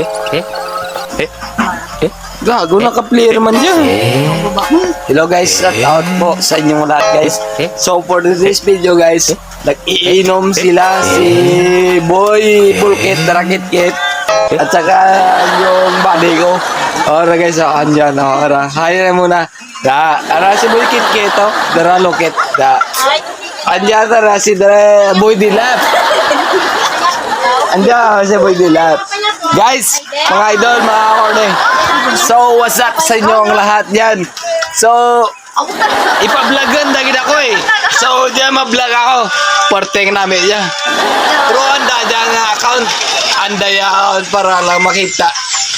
Eh, eh, eh, eh. Gago, naka-player man dyan. Hello guys, shout out po sa inyong lahat guys. So for today's video guys, nag-iinom sila si Boy Bulkit Rakit Kit at saka yung buddy ko. Ora guys, oh, andyan. Oh, ora. Hi na muna. Da, ara si Boy Kit Kit, oh. Dara Lokit. Da. Andyan tara si Dara Boy Dilap. Andyan si Boy Dilap. Guys, mga idol, mga korne. So, what's up sa inyong lahat yan? So, ipablagan dagin ako eh. So, diyan ma-vlog ako. Porteng namin yan. Pero anda dyan nga account. Anda yan para lang makita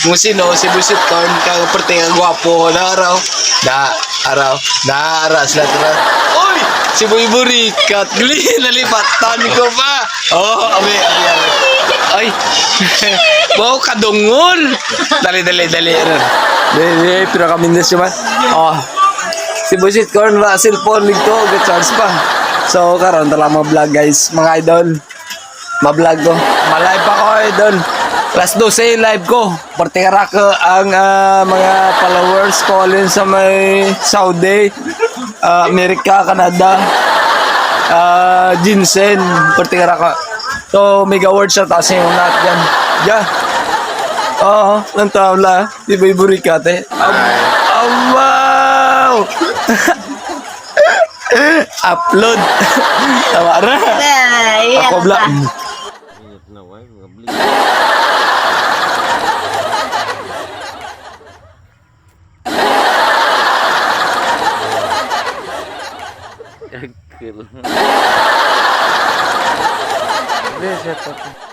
kung sino si Busit Corn kang porteng ang gwapo na araw. Da, araw. Da, aras na tara. Uy! Si Boy Burikat. Guli, nalipatan ko pa. Oh, abi, abi, abi. Ay, wow, kadungol. Dali, dali, dali. Dali, dali, pero kami na siya man. Oh, si Busit Corn ba, cellphone nito, get charge pa. So, karon tala mo vlog guys, mga idol. Ma-vlog ko. Ma-live ako idol. Last 12 live ko. Partikara ko ang ah, mga followers ko alin sa may Saudi, ah, Amerika, Canada, ah, Jinsen, Partikara ko. So, mega award siya tapos yung lahat yan. Yeah. Oo, ng tabla. Di ba yung burikate? Um, oh, wow! Upload. Tawa na. Ako bla. Gagil. Veja, papai.